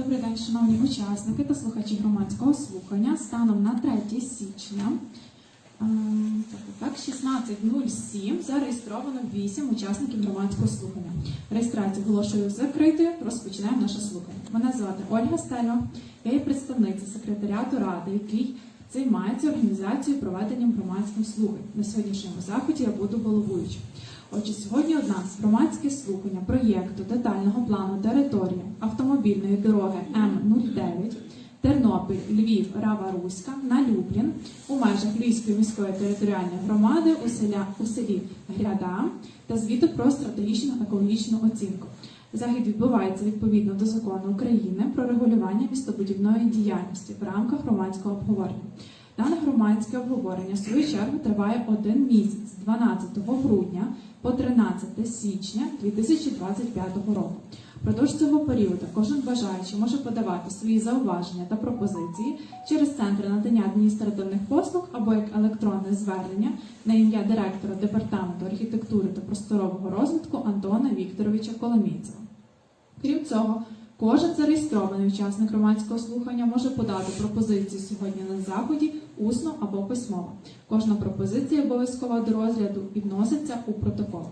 Добрий день, шановні учасники та слухачі громадського слухання. Станом на 3 січня ем, так, так, 16.07 зареєстровано 8 учасників громадського слухання. Реєстрацію оголошую закритою. Розпочинаємо наше слухання. Мене звати Ольга Стельо. Я є представниця секретаріату ради, який займається організацією проведенням громадських слухань. На сьогоднішньому заході я буду головуючим. Отже, сьогодні у нас громадське слухання проєкту детального плану території автомобільної дороги М09 Тернопіль, Львів, Рава Руська на Люблін у межах Львівської міської територіальної громади у, селя, у селі Гряда та звіту про стратегічну екологічну оцінку. Захід відбувається відповідно до закону України про регулювання містобудівної діяльності в рамках громадського обговорення. Дане громадське обговорення в свою чергу триває один місяць з 12 грудня по 13 січня 2025 року. Впродовж цього періоду кожен бажаючий може подавати свої зауваження та пропозиції через центри надання адміністративних послуг або як електронне звернення на ім'я директора департаменту архітектури та просторового розвитку Антона Вікторовича Коломійцева. Крім цього, кожен зареєстрований учасник громадського слухання може подати пропозиції сьогодні на заході усно або письмово. Кожна пропозиція обов'язково до розгляду і вноситься у протокол.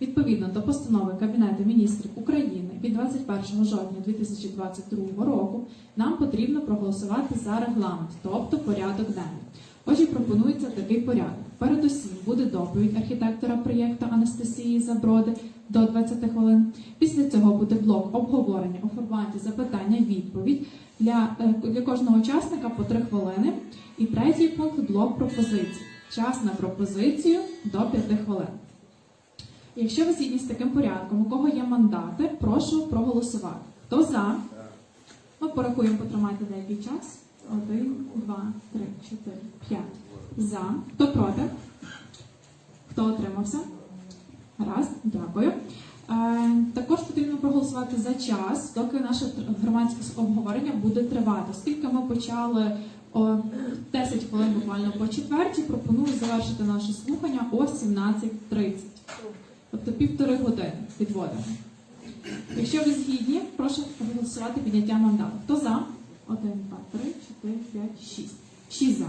Відповідно до постанови Кабінету міністрів України від 21 жовтня 2022 року нам потрібно проголосувати за регламент, тобто порядок денний. Отже, пропонується такий порядок. Передусім буде доповідь архітектора проєкту Анастасії Заброди до 20 хвилин. Після цього буде блок обговорення у форматі запитання-відповідь для, е, для кожного учасника по 3 хвилини. І третій пункт блок пропозицій. Час на пропозицію до 5 хвилин. Якщо ви згідні з таким порядком, у кого є мандати, прошу проголосувати. Хто за? Ми порахуємо, потримайте деякий час. Один, два, три, чотири, п'ять. За. Хто проти? Хто отримався? Раз, дякую. Е, також потрібно проголосувати за час, доки наше громадське обговорення буде тривати. Оскільки ми почали о 10 хвилин буквально по четвертій, пропоную завершити наше слухання о 17.30. Тобто півтори години підводимо. Якщо ви згідні, прошу проголосувати підняття мандату. Хто за? Один, два, три, чотири, п'ять, шість. Шість за.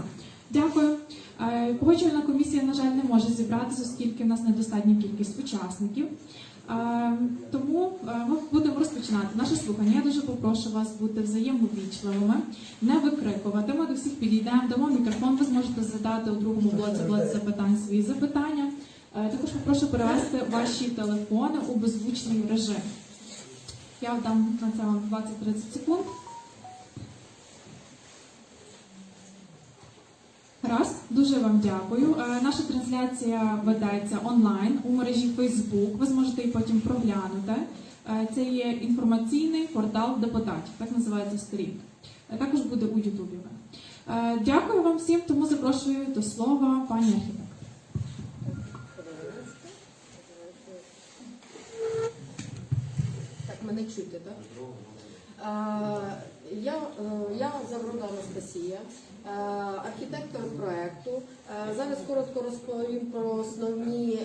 Дякую. Е, Погоджувальна комісія, на жаль, не може зібратися, оскільки в нас недостатня кількість учасників. Е, Тому е, ми будемо розпочинати наше слухання. Я дуже попрошу вас бути взаємовічливими, не викрикувати. Ми до всіх підійдемо, дамо мікрофон. Ви зможете задати у другому блоці блоці запитань свої запитання. Також попрошу перевести ваші телефони у беззвучний режим. Я дам на це вам 20-30 секунд. Раз, дуже вам дякую. Е, Наша трансляція ведеться онлайн у мережі Facebook. Ви зможете її потім проглянути. Е, Це є інформаційний портал депутатів, так називається сторінка. Е, Також буде у Ютубі. Дякую вам всім, тому запрошую до слова пані архітектор. Так, мене чути, так? Я, е, я Заврода Анастасія, е, архітектор проекту. Е, Зараз коротко розповім про основні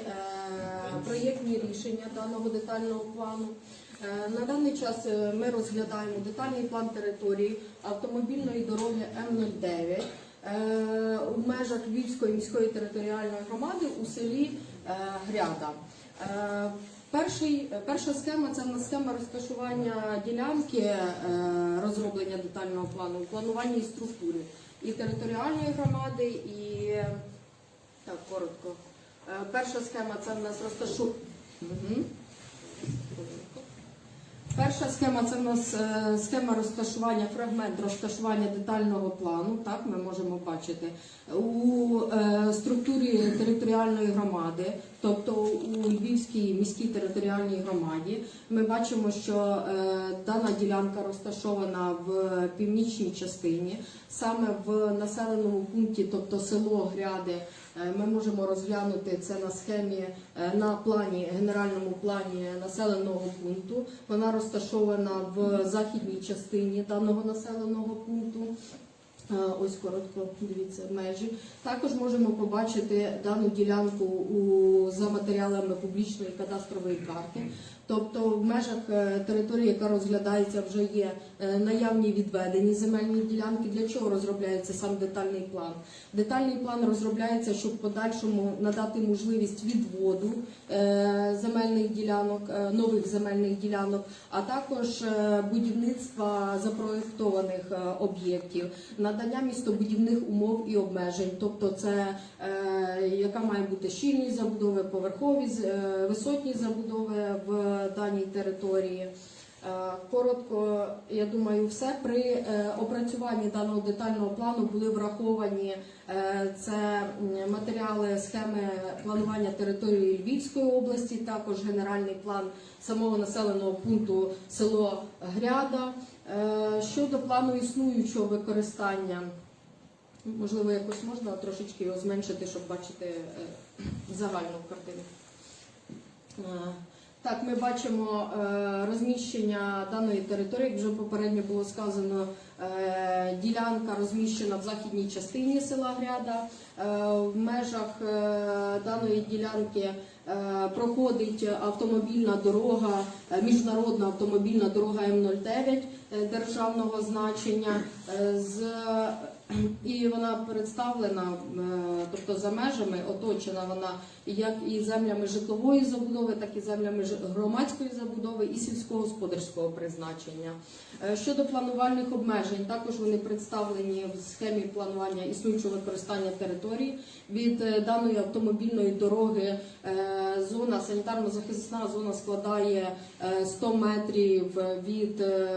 проєктні рішення даного детального плану. На даний час ми розглядаємо детальний план території автомобільної дороги М09 е, у межах Львівської міської територіальної громади у селі Гряда. Е, Перший, перша схема це схема розташування ділянки е, розроблення детального плану, планування і структури і територіальної громади, і так коротко. Е, Перша схема це в нас розташування. Мгм. Перша схема це в нас е, схема розташування, фрагмент розташування детального плану. Так, ми можемо бачити у е, структурі територіальної громади, тобто у Львівській міській територіальній громаді. Ми бачимо, що е, дана ділянка розташована в північній частині, саме в населеному пункті, тобто село Гряди. Е, Ми можемо розглянути це на схемі е, на плані, генеральному плані населеного пункту. Вона розташована в західній частині даного населеного пункту. Е, Ось коротко дивіться межі. Також можемо побачити дану ділянку у за матеріалами публічної кадастрової карти. Тобто в межах е, території, яка розглядається, вже є е, наявні відведені земельні ділянки. Для чого розробляється сам детальний план? Детальний план розробляється, щоб в подальшому надати можливість відводу е, земельних ділянок, нових земельних ділянок, а також будівництва запроєктованих об'єктів, надання містобудівних умов і обмежень, тобто це яка має бути щільність забудови, поверхові висотні забудови в даній території. Е, Коротко, я думаю, все при е, опрацюванні даного детального плану були враховані е, це матеріали схеми планування території Львівської області, також генеральний план самого населеного пункту село Гряда. Щодо плану існуючого використання, можливо, якось можна трошечки його зменшити, щоб бачити загальну картину. Так, ми бачимо е, розміщення даної території, як вже попередньо було сказано, е, ділянка розміщена в західній частині села Гряда. Е, В межах даної ділянки проходить автомобільна дорога, е, міжнародна автомобільна дорога М09 е, державного значення. е, з і вона представлена, е, тобто за межами оточена вона як і землями житлової забудови, так і землями громадської забудови і сільськогосподарського призначення. Е, Щодо планувальних обмежень, також вони представлені в схемі планування існуючого використання території від е, даної автомобільної дороги. Е, Зона санітарно-захисна зона складає е, 100 метрів від е,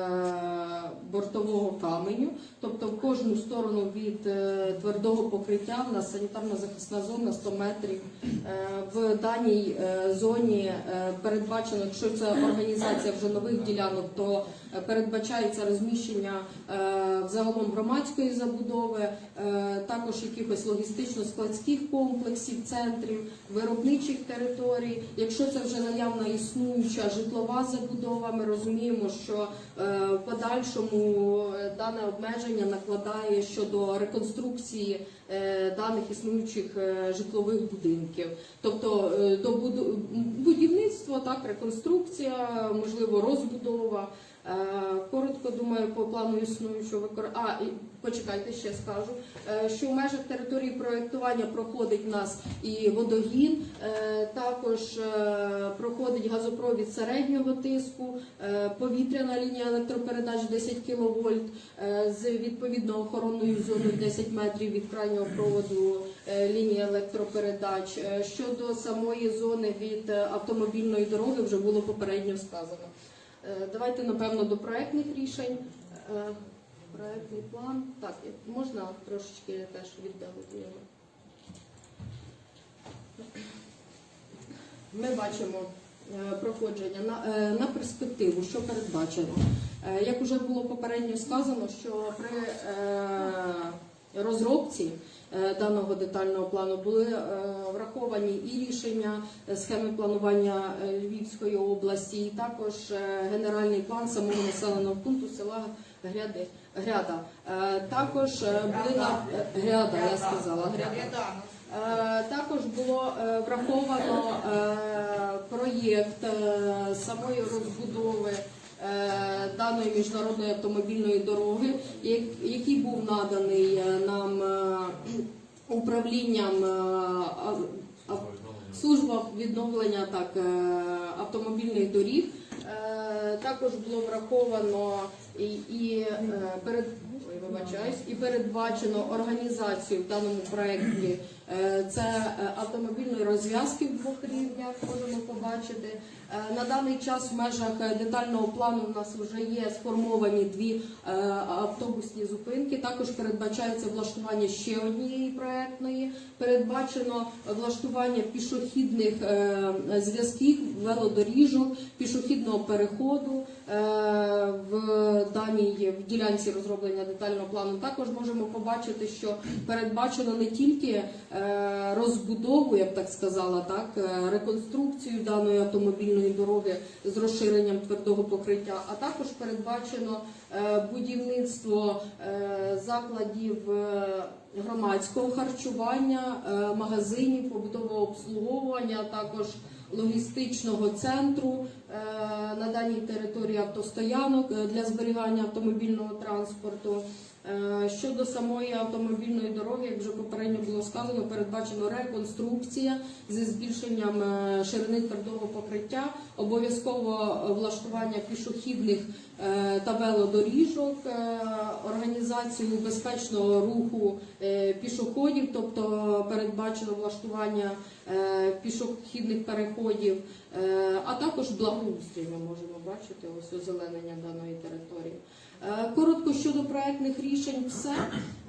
бортового каменю, тобто в кожну сторону від е, твердого покриття в нас санітарно-захисна зона 100 метрів. Е, В даній е, зоні е, передбачено, якщо це організація вже нових ділянок, то е, передбачається розміщення е, загалом громадської забудови, е, також якихось логістично-складських комплексів, центрів, виробничих територій. Якщо це вже наявна існуюча житлова забудова, ми розуміємо, що е, в подальшому е, дане обмеження накладає щодо реконструкції е, даних існуючих житлових будинків. Тобто до будівництво, так, реконструкція, можливо, розбудова. Коротко думаю, по плану існуючого викор... Почекайте, ще скажу, е, що в межах території проєктування проходить в нас і водогін, е, також е, проходить газопровід середнього тиску, повітряна лінія електропередач 10 кВт з відповідно охоронною зоною 10 метрів від крайнього проводу лінії електропередач. Щодо самої зони від автомобільної дороги вже було попередньо сказано. Давайте, напевно, до проектних рішень. Проектний план. Так, можна трошечки теж віддалити його. Ми бачимо е, проходження на, е, на перспективу, що передбачено. Е, Як вже було попередньо сказано, що при розробці даного детального плану були враховані і рішення схеми планування Львівської області, і також генеральний план самого населеного пункту села Гряди. Гряда. Е, Також е, були на е, гряда, я сказала гряда. Також було враховано проєкт самої розбудови даної міжнародної автомобільної дороги, який був наданий нам управлінням служба відновлення так, автомобільних доріг. Також було враховано і, і е, перед вибачаюсь, і передбачено організацію в даному проєкті. Е, Це е, автомобільної розв'язки в двох рівнях, можемо побачити. Е, На даний час в межах детального плану у нас вже є сформовані дві автобусні зупинки. Також передбачається влаштування ще однієї проектної. Передбачено влаштування пішохідних зв'язків, велодоріжок, пішохідного переходу в даній в ділянці розроблення детального плану. Також можемо побачити, що передбачено не тільки розбудову, я б так сказала, так е, реконструкцію даної автомобільної дороги з розширенням твердого покриття, а також передбачено е, будівництво е, закладів е, громадського харчування, е, магазинів, побутового обслуговування, також логістичного центру на даній території автостоянок е, для зберігання автомобільного транспорту. Е, Щодо самої автомобільної дороги, як вже попередньо було сказано, передбачено реконструкція зі збільшенням е, ширини твердого покриття, обов'язково влаштування пішохідних е, та велодоріжок, організацію безпечного руху пішоходів, тобто передбачено влаштування пішохідних переходів, а також благоустрій ми можемо бачити ось озеленення даної території. Е, Коротко щодо проектних рішень, все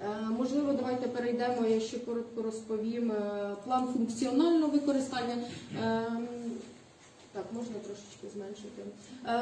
Е, можливо, давайте перейдемо. Я ще коротко розповім е, план функціонального використання. Так, можна трошечки зменшити.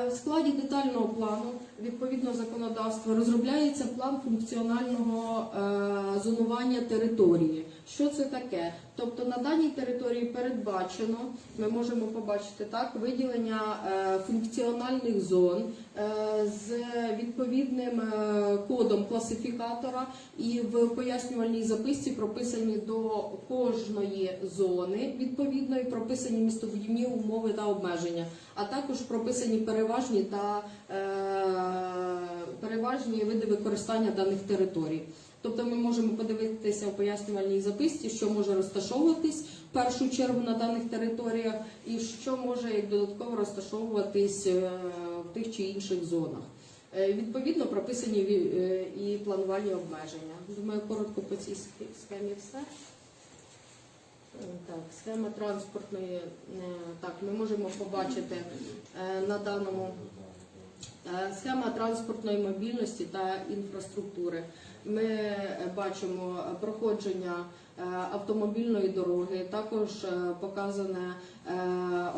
В складі детального плану відповідно законодавства розробляється план функціонального е, зонування території. Що це таке? Тобто на даній території передбачено, ми можемо побачити так, виділення е, функціональних зон е, з відповідним е, кодом класифікатора, і в пояснювальній записці прописані до кожної зони відповідної прописані містобудівні умови та обмеження, а також прописані переважні та е, переважні види використання даних територій. Тобто ми можемо подивитися у пояснювальній записці, що може розташовуватись в першу чергу на даних територіях, і що може як додатково розташовуватись е, в тих чи інших зонах. Е, Відповідно, прописані е, і планувальні обмеження. Думаю, коротко по цій схемі все. Так, схема транспортної. Так, ми можемо побачити на даному Схема транспортної мобільності та інфраструктури. Ми е, бачимо проходження е, автомобільної дороги, також е, показане е,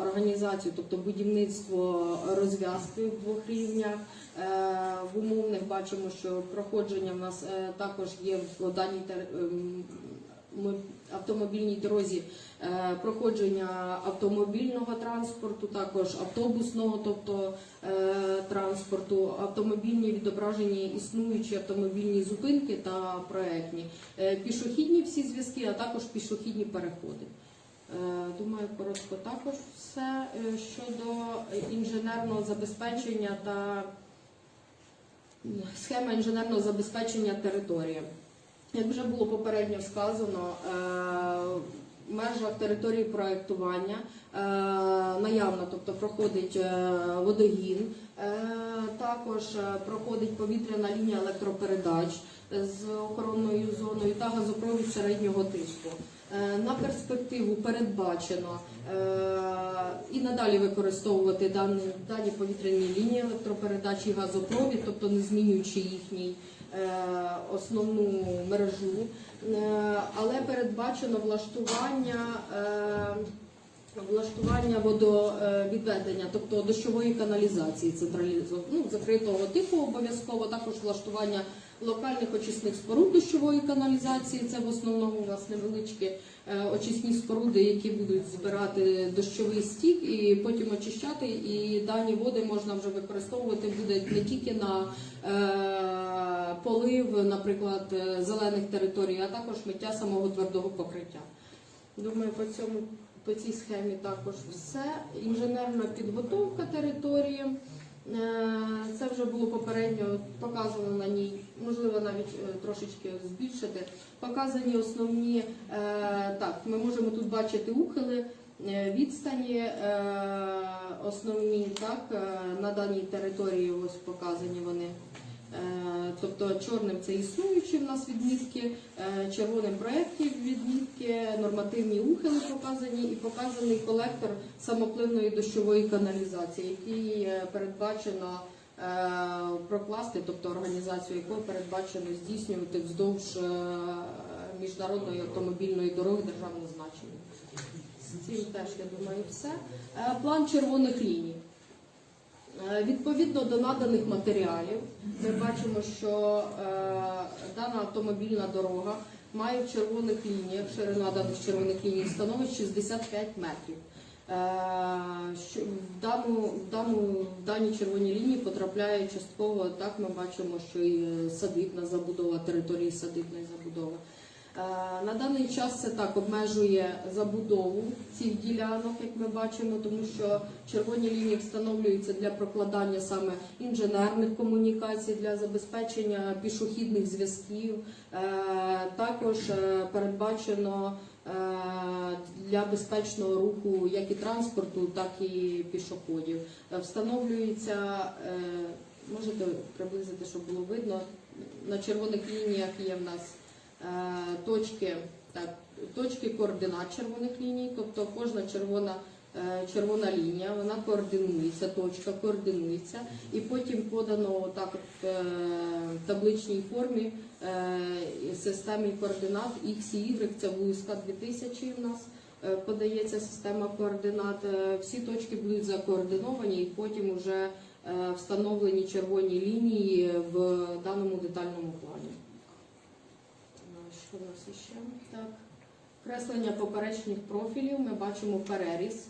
організацію, тобто будівництво розв'язки в двох рівнях. Е, В умовних бачимо, що проходження в нас е, також є в даній тер- ем, автомобільній дорозі е, проходження автомобільного транспорту, також автобусного, тобто е, транспорту, автомобільні відображені існуючі автомобільні зупинки та проектні, Е, пішохідні всі зв'язки, а також пішохідні переходи. Думаю, коротко також все щодо інженерного забезпечення та схема інженерного забезпечення території. Як вже було попередньо сказано, е, в межах території проектування е, наявно, тобто проходить е, водогін, також проходить повітряна лінія електропередач з охоронною зоною та газопровід середнього тиску. На перспективу передбачено і надалі використовувати дані, дані повітряні лінії електропередач і газопровід, тобто не змінюючи їхній основну мережу, Е, але передбачено влаштування. е, Влаштування водовідведення, тобто дощової каналізації централізованого ну, закритого типу обов'язково, також влаштування локальних очисних споруд дощової каналізації. Це в основному у нас невеличкі е, очисні споруди, які будуть збирати дощовий стік і потім очищати. І дані води можна вже використовувати буде не тільки на е, полив, наприклад, е, зелених територій, а також миття самого твердого покриття. Думаю, по цьому по цій схемі також все. Інженерна підготовка території. Е, Це вже було попередньо показано на ній, можливо, навіть е, трошечки збільшити. Показані основні, е, так, ми можемо тут бачити ухили, відстані основні, так, на даній території ось показані вони. Е, Тобто чорним це існуючі в нас відмітки, е, червоним проєктні відмітки, нормативні ухили показані і показаний колектор самопливної дощової каналізації, який е, передбачено прокласти, тобто організацію якої передбачено здійснювати вздовж міжнародної автомобільної дороги державного значення. З цим теж я думаю все. План червоних ліній. Е, Відповідно до наданих матеріалів, ми бачимо, що е, дана автомобільна дорога має в червоних лініях, ширина даних червоних ліній становить 65 метрів. Е, в, дану, в, дану, в дані червоні лінії потрапляє частково, так ми бачимо, що і садибна забудова, території садибної забудови. Е, На даний час це так обмежує забудову цих ділянок, як ми бачимо, тому що червоні лінії встановлюються для прокладання саме інженерних комунікацій, для забезпечення пішохідних зв'язків. Е, Також е, передбачено для безпечного руху як і транспорту, так і пішоходів. Встановлюється, можете приблизити, щоб було видно, на червоних лініях є в нас точки, так, точки координат червоних ліній, тобто кожна червона. е, Червона лінія, вона координується, точка координується, і потім подано так е, в табличній формі е, системі координат X і Y, це ВУСК 2000 в нас е, подається система координат. Е, Всі точки будуть закоординовані і потім вже е, встановлені червоні лінії в даному детальному плані. Що в нас ще? Так. Креслення поперечних профілів ми бачимо переріз.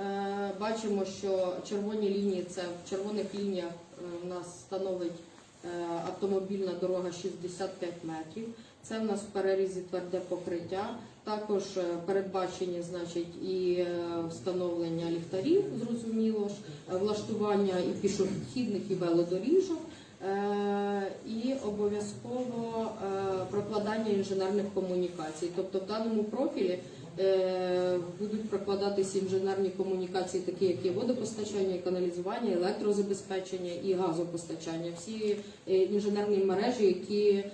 Е, Бачимо, що червоні лінії це в червоних лініях е, у нас становить е, автомобільна дорога 65 метрів. Це в нас в перерізі тверде покриття. Також передбачені значить, і встановлення ліхтарів, зрозуміло ж, влаштування і пішохідних, і велодоріжок. Е, І обов'язково е, прокладання інженерних комунікацій. Тобто в даному профілі е, будуть прокладатися інженерні комунікації, такі як і водопостачання, і каналізування, електрозабезпечення і газопостачання. Всі інженерні мережі, які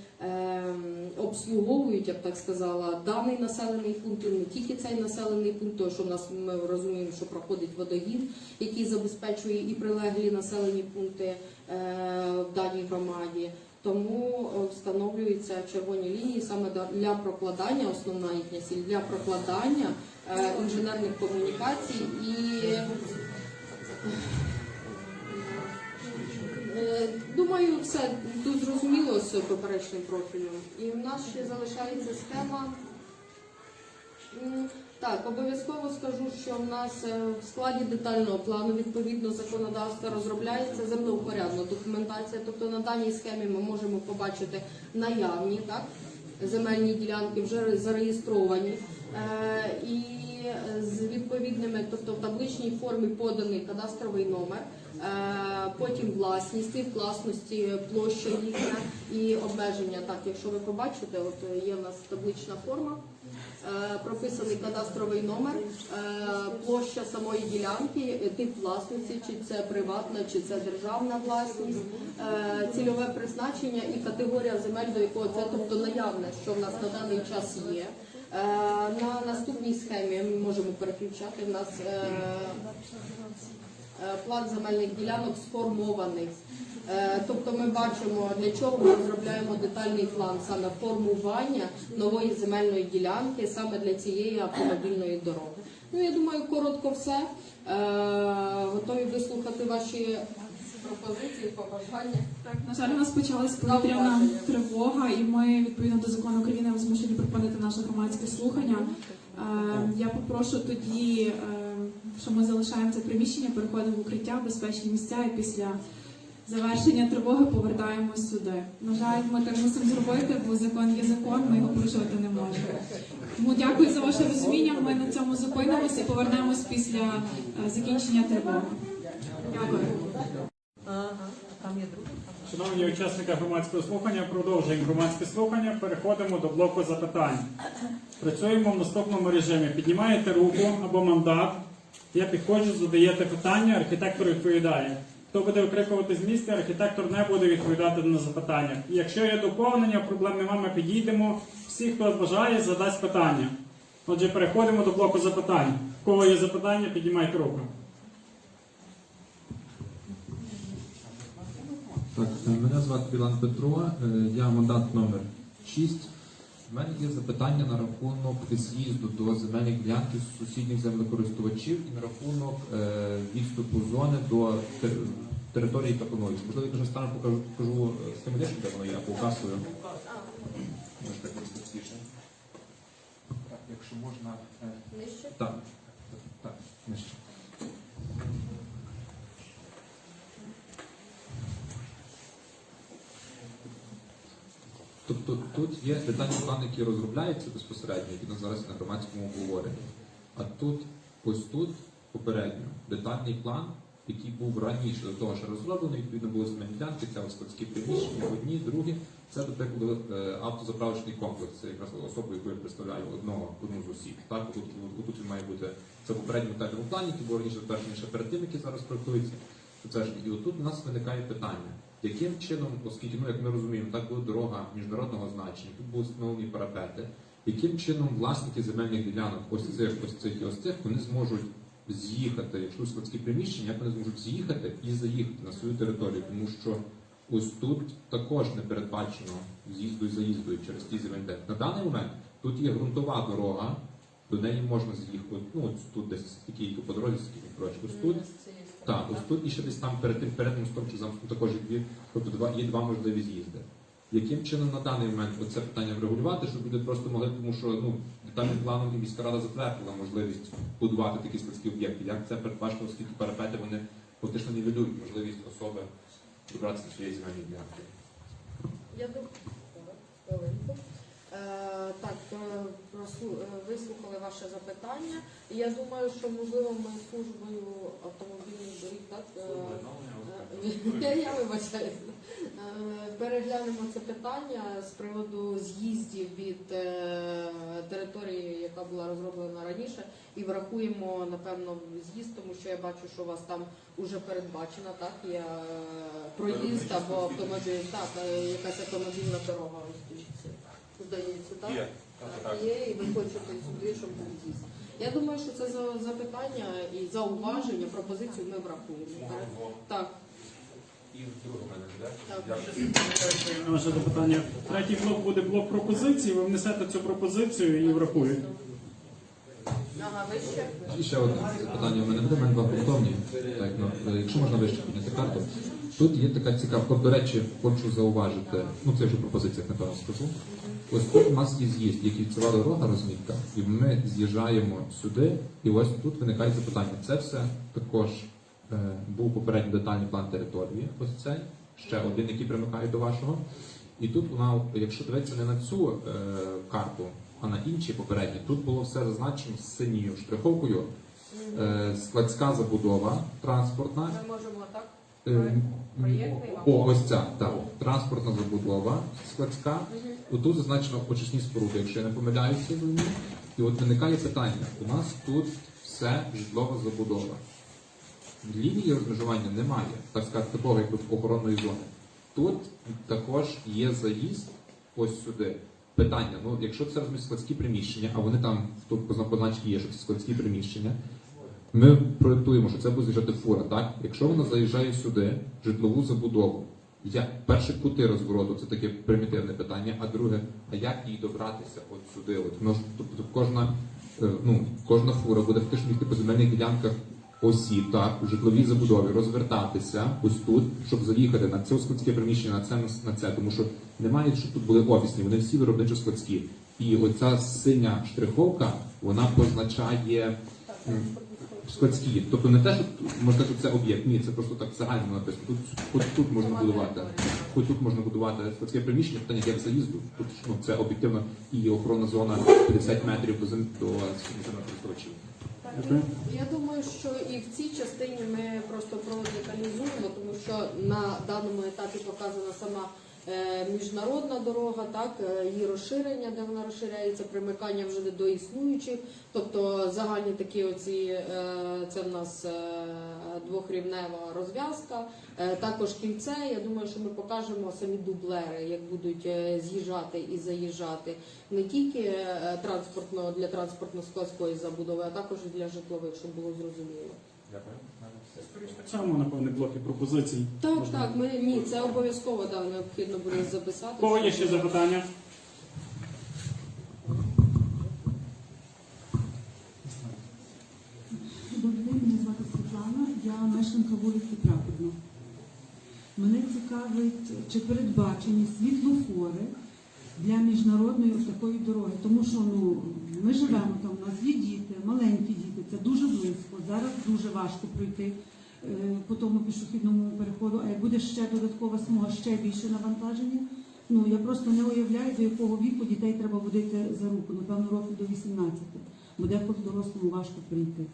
обслуговують, я б так сказала, даний населений пункт, і не тільки цей населений пункт, тому що в нас ми розуміємо, що проходить водогін, який забезпечує і прилеглі населені пункти е, в даній громаді. Тому е, встановлюються червоні лінії саме для прокладання, основна їхня ціль для прокладання е, інженерних комунікацій і Думаю, все тут зрозуміло з поперечним профілем. І в нас ще залишається схема. Так, обов'язково скажу, що в нас е, в складі детального плану відповідно законодавства розробляється землеупорядна документація. Тобто на даній схемі ми можемо побачити наявні так, земельні ділянки, вже зареєстровані. Е, І з відповідними, тобто в табличній формі поданий кадастровий номер, е, потім власність, і власності площа їхня і обмеження. Так, якщо ви побачите, от є в нас таблична форма. Е, прописаний кадастровий номер, е, площа самої ділянки, е, тип власності, чи це приватна, чи це державна власність, е, цільове призначення і категорія земель, до якого це, тобто наявне, що в нас на даний час є. Е, На наступній схемі ми можемо переключати. У нас е, е, план земельних ділянок сформований. Тобто ми бачимо, для чого ми розробляємо детальний план саме формування нової земельної ділянки саме для цієї автомобільної дороги. Ну я думаю, коротко все. Готові вислухати ваші пропозиції, побажання. Так, на жаль, у нас почалась повітряна тривога, і ми відповідно до закону України змушені припинити наше громадське слухання. Е, Я попрошу тоді, е, що ми залишаємо це приміщення, переходимо в укриття, безпечні місця, і після завершення тривоги повертаємось сюди. На жаль, ми так мусимо зробити, бо закон є закон, ми його порушувати не можемо. Тому дякую за ваше розуміння. Ми на цьому зупинимося і повернемось після е, закінчення тривоги. Дякую. Шановні учасники громадського слухання, продовжуємо громадське слухання. Переходимо до блоку запитань. Працюємо в наступному режимі. Піднімаєте руку або мандат. Я підходжу, задаєте питання, архітектор відповідає. Хто буде викрикувати з місця, архітектор не буде відповідати на запитання. Якщо є доповнення, проблем нема, ми підійдемо. Всі, хто бажає, задасть питання. Отже, переходимо до блоку запитань. В кого є запитання, піднімайте руку. Так, е, мене звати Білан Петро, е, я мандат номер 6. У мене є запитання на рахунок з'їзду до земельних ділянків сусідніх землекористувачів і на рахунок е, відступу зони до тер- території Капонові. Можливо, я дуже стану покажу, покажу схематично, де воно є, або указую. Так якщо можна. так, Тобто тут, є детальний план, який розробляється безпосередньо, нас зараз на громадському обговоренні. А тут, ось тут, попередньо, детальний план, який був раніше до того, що розроблений, відповідно були земельні це складські приміщення, одні, другі. Це, до е, автозаправочний комплекс, це якраз особа, яку я представляю одного, одну з осіб. Так, тут, тут він має бути це в попередньому детальному плані, був раніше перед тим, який зараз проектується. Це ж і отут у нас виникає питання, яким чином, оскільки ну як ми розуміємо, так буде дорога міжнародного значення, тут будуть встановлені парапети, яким чином власники земельних ділянок, ось цих, ось цих і ось цих, вони зможуть з'їхати, якщо складські приміщення, як вони зможуть з'їхати і заїхати на свою територію, тому що ось тут також не передбачено з'їзду і заїзду через ті земельні. На даний момент тут є ґрунтова дорога, до неї можна з'їхати. Ну ось тут десь такі по дорозі, скільки коротше, ось тут. Так, ось тут і ще десь там перед тим перед мостом чи за мостом також є тобто два, є два можливі з'їзди. Яким чином на даний момент оце питання врегулювати, щоб люди просто могли, тому що ну детальним планом і міська рада затвердила можливість будувати такі складські об'єкти. Як це передбачено, оскільки парапети вони фактично нівелюють можливість особи добратися до своєї земельної ділянки. Я думаю, так, е, е, вислухали ваше запитання. Я думаю, що можливо ми службою автомобільних доріг, так е, е, я вибачаю. Е, Переглянемо це питання з приводу з'їздів від е, території, яка була розроблена раніше, і врахуємо напевно з'їзд, тому що я бачу, що у вас там вже передбачена, так є е, проїзд або автомобіль, так, е, якась автомобільна дорога. Здається, так? Є. Так, Є, і ви хочете сюди, щоб був з'їзд. Я думаю, що це за- запитання і зауваження, пропозицію ми врахуємо. Так, І в друге мене, Так. так? Запитання. Третій блок буде блок пропозицій. Ви внесете цю пропозицію і врахуєте. ага, ви ще? І ще одне запитання у мене буде, у мене два. Так, ну, е, якщо можна вище підняти карту. Тут є така цікава, до речі, хочу зауважити, ну це вже пропозиціях, напевно, скажу. Ось тут у нас є з'їзд, є кільцева дорога розмітка, і ми з'їжджаємо сюди, і ось тут виникає запитання. Це все також е, був попередній детальний план території, ось цей, ще один, який примикає до вашого. І тут вона, якщо дивитися не на цю е, карту, а на інші попередні, тут було все зазначено з синьою штриховкою. Е, складська забудова транспортна. Ми можемо так? О, ось ця, так. Транспортна забудова складська. Отут зазначено очисні споруди, якщо я не помиляюся за ним. І от виникає питання. У нас тут все житлова забудова. Лінії розмежування немає, так сказати, такого якби охоронної зони. Тут також є заїзд ось сюди. Питання: ну якщо це розуміють складські приміщення, а вони там тут позначки є, що це складські приміщення. Ми проєктуємо, що це буде з'їжджати фура, так? Якщо вона заїжджає сюди, житлову забудову, я, перше кути розвороту, це таке примітивне питання, а друге, а як їй добратися от сюди? От, ну, тобто кожна, е, ну, кожна фура буде фактично йти по земельних ділянках осіб, так, у житловій забудові, розвертатися ось тут, щоб заїхати на це складське приміщення, на це, на це, тому що немає, щоб тут були офісні, вони всі виробничо складські. І оця синя штриховка, вона позначає складські. Тобто не те, що можна що це об'єкт, ні, це просто так загально написано. Тут хоч тут можна будувати. Хоч тут можна будувати складське приміщення, питання як заїзду. Тут ну, це об'єктивно і охоронна зона 50 метрів до зем до користувачів. Я думаю, що і в цій частині ми просто продеталізуємо, тому що на даному етапі показана сама міжнародна дорога, так е, її розширення, де вона розширяється, примикання вже до існуючих, тобто загальні такі оці е, це в нас е, двохрівнева розв'язка, е, також кільце. Я думаю, що ми покажемо самі дублери, як будуть е, з'їжджати і заїжджати не тільки е, транспортно для транспортно-складської забудови, а також і для житлових, щоб було зрозуміло. Дякую. Так само, напевне, блоки пропозицій. Так, Можна. так, ми ні, це обов'язково да, необхідно буде записати. У кого є ще запитання? Добрий день, мене звати Світлана, я мешканка вулиці Прапорно. Мене цікавить, чи передбачені світлофори для міжнародної такої дороги. Тому що ну, ми живемо там, у нас є діти, маленькі діти, це дуже близько. Зараз дуже важко пройти е, по тому пішохідному переходу. А як буде ще додаткова смуга, ще більше навантаження, Ну я просто не уявляю, до якого віку дітей треба водити за руку, напевно, років до 18. Бо деколи дорослому важко прийти.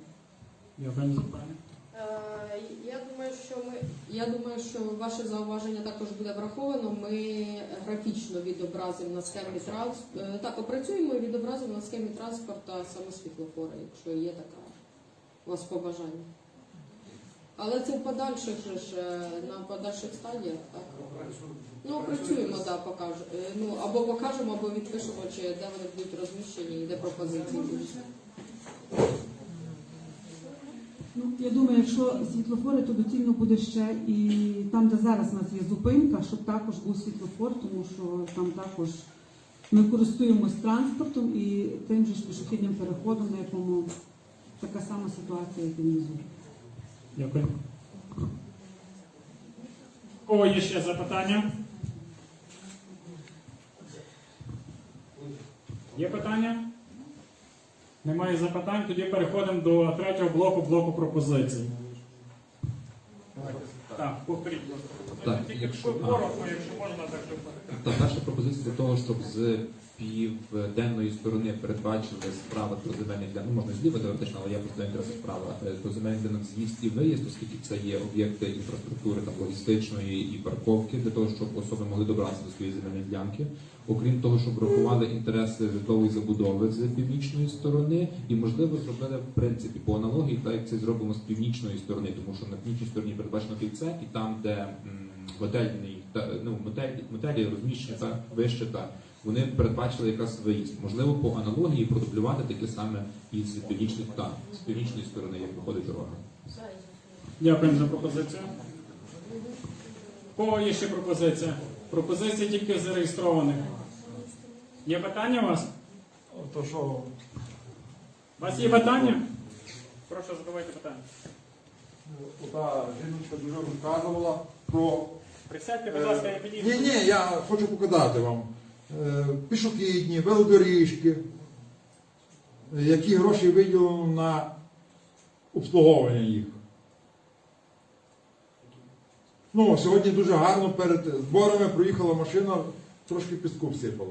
За запитання. Е, Я думаю, що ми я думаю, що ваше зауваження також буде враховано. Ми графічно відобразимо на схемі транспорту. Так, опрацюємо і відобразимо на схемі транспорту саме світлофори, якщо є така у вас побажання. Але це в подальших ж е, на подальших стадіях, так? Ну, опрацюємо, да, покаж, е, ну, або покажемо, або відпишемо, чи де вони будуть розміщені, і де пропозиції будуть. Ну, я думаю, якщо світлофори, то доцільно буде ще і там, де зараз у нас є зупинка, щоб також був світлофор, тому що там також ми користуємось транспортом і тим же ж пішохідним переходом, на якому така сама ситуація, як і внизу. Дякую. У кого є ще запитання? Є питання? Немає запитань, тоді переходимо до третього блоку, блоку пропозицій. Так, повторіть. Так, Тільки якщо- коротко, якщо можна, так щоб. Та перша пропозиція для того, щоб з південної сторони передбачили справа про земельних ділянок, ну можна зліва теоретично, але я просто справа е, до земельних ділянок з'їзд і виїзд, оскільки це є об'єкти інфраструктури там логістичної і парковки, для того, щоб особи могли добратися до своєї земельної ділянки. Окрім того, щоб врахували інтереси житлової забудови з північної сторони, і можливо зробили в принципі по аналогії, так як це зробимо з північної сторони, тому що на північній стороні передбачено кільце, і там, де м, готельний та ну мотелі, мотелі розміщені так вище так. Вони передбачили якраз виїзд. Можливо, по аналогії продублювати таке саме і з північних та з північної сторони, як виходить дорога. Дякуємо за пропозицію. Кого є ще пропозиція? Пропозиції тільки зареєстрованих. Є питання у вас? То що, У вас є питання? Прошу задавайте питання. та жіночка дуже розказувала про. Присядьте, будь ласка, я підійду. Ні, ні, я хочу показати вам. Е, Пішохідні, велодоріжки, які гроші виділено на обслуговування їх. Ну, сьогодні дуже гарно перед зборами проїхала машина, трошки піску всипала.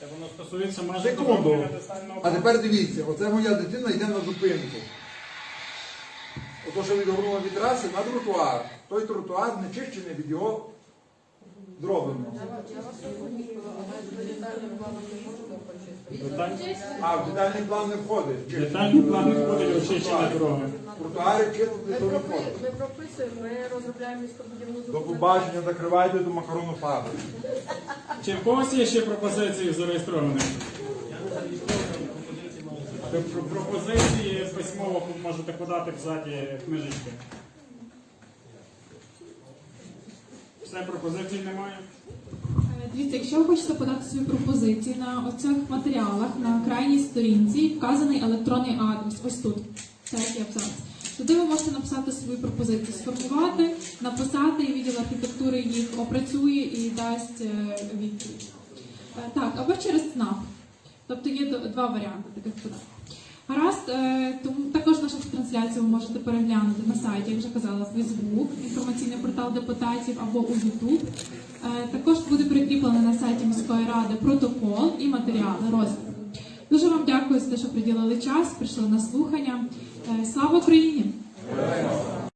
Це воно стосується майже Секунду. А тепер дивіться, оце моя дитина йде на зупинку. Ото, що відгорнула від траси на тротуар. Той тротуар не чищений від його Деталь- А в детальний план не входить. Чистити. Детальний план не входить очищення дороги. Тротуари чистити Ми, то не входить. ми прописуємо, ми розробляємо містобудівну До побачення, закривайте до макарону фабрики. Чи в когось є ще пропозиції про- Пропозиції письмово можете подати в заді книжечки. Все, пропозицій немає? Е, Дивіться, якщо ви хочете подати свої пропозиції на оцих матеріалах на крайній сторінці вказаний електронний адрес. Ось тут. Третій абзац. Туди ви можете написати свої пропозиції, сформувати, написати, і відділ архітектури їх опрацює і дасть е, відповідь. Е, Так, або через ЦНАП. Тобто є два варіанти таких подань. Гаразд, е, тому також нашу трансляцію ви можете переглянути на сайті, як вже казала, Facebook, інформаційний портал депутатів або у YouTube. Е, Також буде прикріплений на сайті міської ради протокол і матеріали розгляду. Дуже вам дякую за те, що приділили час, прийшли на слухання. Е, Слава Україні!